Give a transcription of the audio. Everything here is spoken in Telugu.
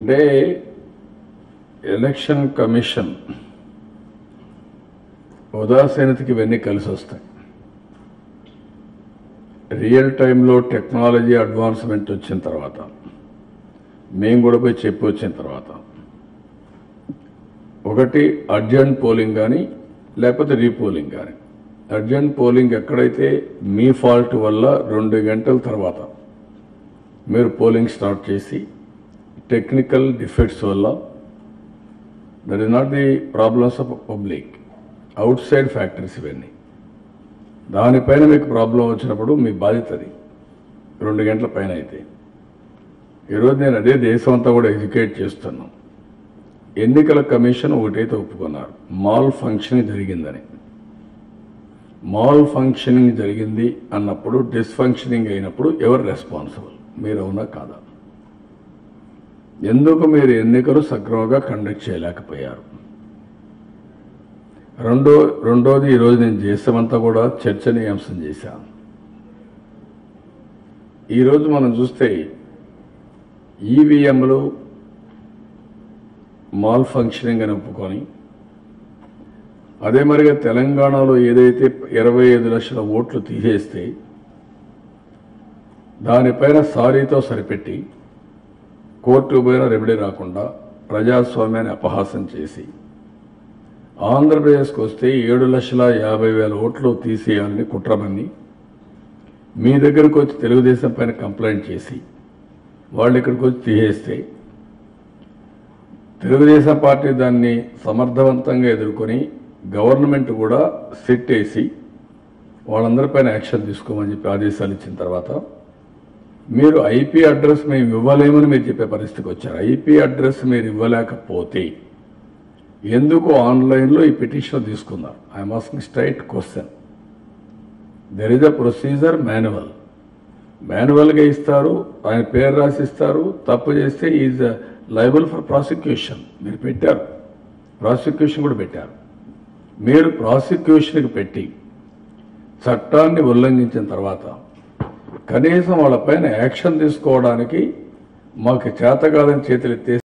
అంటే ఎలక్షన్ కమిషన్ ఉదాసీనతకి ఇవన్నీ కలిసి వస్తాయి. రియల్ టైంలో టెక్నాలజీ అడ్వాన్స్మెంట్ వచ్చిన తర్వాత మేము కూడా పోయి చెప్పి వచ్చిన తర్వాత ఒకటి అర్జెంట్ పోలింగ్ కానీ లేకపోతే రీపోలింగ్ కానీ. అర్జెంట్ పోలింగ్ ఎక్కడైతే మీ ఫాల్ట్ వల్ల రెండు గంటల తర్వాత మీరు పోలింగ్ స్టార్ట్ చేసి టెక్నికల్ డిఫెక్ట్స్ వల్ల that is not the problems of public outside factories ఇవన్నీ దానిపైన మీకు ప్రాబ్లం వచ్చినప్పుడు మీ బాధ్యత అది. రెండు గంటల పైన అయితే. ఈరోజు నేను అదే దేశం అంతా కూడా ఎడ్యుకేట్ చేస్తున్నాను. ఎన్నికల కమిషన్ ఒకటైతే ఒప్పుకున్నారు. మాల్ ఫంక్షనింగ్ జరిగిందని. మాల్ ఫంక్షనింగ్ జరిగింది అన్నప్పుడు డిస్ఫంక్షనింగ్ అయినప్పుడు ఎవరు రెస్పాన్సిబుల్ మీరు అవునా కాదా? ఎందుకు మీరు ఎన్నికలు సక్రమంగా కండక్ట్ చేయలేకపోయారు? రెండో రెండోది ఈరోజు నేను దేశమంతా కూడా చర్చనీయాంశం చేశాను ఈరోజు మనం చూస్తే ఈవీఎంలు మాల్ ఫంక్షనింగ్ అని ఒప్పుకొని అదే మరిగా తెలంగాణలో ఏదైతే ఇరవై ఐదు లక్షల ఓట్లు తీసేస్తే దానిపైన సారీతో సరిపెట్టి కోర్టు పోయిన రెమెడీ రాకుండా ప్రజాస్వామ్యాన్ని అపహాసం చేసి. ఆంధ్రప్రదేశ్కి వస్తే ఏడు లక్షల యాభై వేల ఓట్లు తీసేయాలని కుట్రమని మీ దగ్గరకు వచ్చి తెలుగుదేశం పైన కంప్లైంట్ చేసి వాళ్ళు ఇక్కడికి వచ్చి తీసేస్తే తెలుగుదేశం పార్టీ దాన్ని సమర్థవంతంగా ఎదుర్కొని గవర్నమెంట్ కూడా సెట్ వేసి వాళ్ళందరిపైన యాక్షన్ తీసుకోమని చెప్పి ఆదేశాలు ఇచ్చిన తర్వాత మీరు ఐపీ అడ్రస్ మేము ఇవ్వలేమని మీరు చెప్పే పరిస్థితికి వచ్చారు. ఐపీ అడ్రస్ మీరు ఇవ్వలేకపోతే ఎందుకు ఆన్లైన్లో ఈ పిటిషన్ తీసుకున్నారు I'm asking straight question there is a procedure manual మాన్యువల్గా ఇస్తారు ఆయన పేరు రాసిస్తారు తప్పు చేస్తే ఈజ్ లైబుల్ ఫర్ ప్రాసిక్యూషన్ మీరు పెట్టారు. ప్రాసిక్యూషన్ కూడా పెట్టారు. మీరు ప్రాసిక్యూషన్కి పెట్టి చట్టాన్ని ఉల్లంఘించిన తర్వాత కనీసం వాళ్ళపైన యాక్షన్ తీసుకోవడానికి మాకు చేత కాదని చేతులు ఎత్తేసి